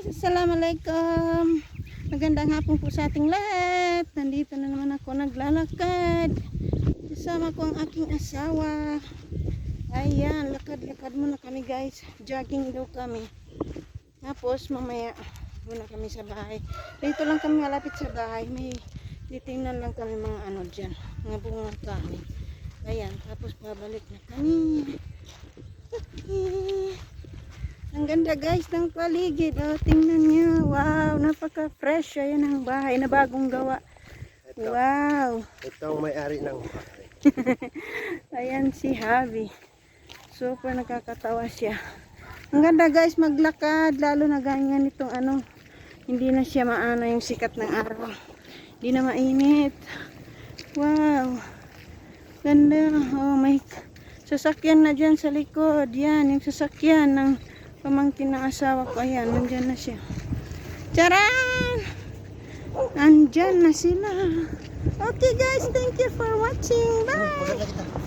Assalamualaikum. Magandang hapon po sa ating lahat. Nandito na naman ako naglalakad. Kasama ko ang aking asawa. Ayan, lakad-lakad muna kami guys. Jogging daw kami. Tapos mamaya muna kami sa bahay. Dito lang kami malapit sa bahay. May titingnan lang kami mga ano dyan. Mga bunga kami. Ayan, tapos babalik na kami. Ganda guys ng paligid. Oh, tingnan niyo. Wow, napaka-fresh. Ayan ang bahay na bagong gawa. Ito, Wow. ito ang may-ari ng bahay. Ayan si Javi. Super nakakatawa siya. Ang ganda guys maglakad. Lalo na ganyan itong ano. Hindi na siya maano yung sikat ng araw. Hindi na mainit. Wow. Ganda. Oh, may sasakyan na dyan sa likod. Yan, yung sasakyan ng pamangkin ng asawa ko. Ayan, nandyan na siya. Charan! Nandyan na sila. Okay guys, thank you for watching. Bye!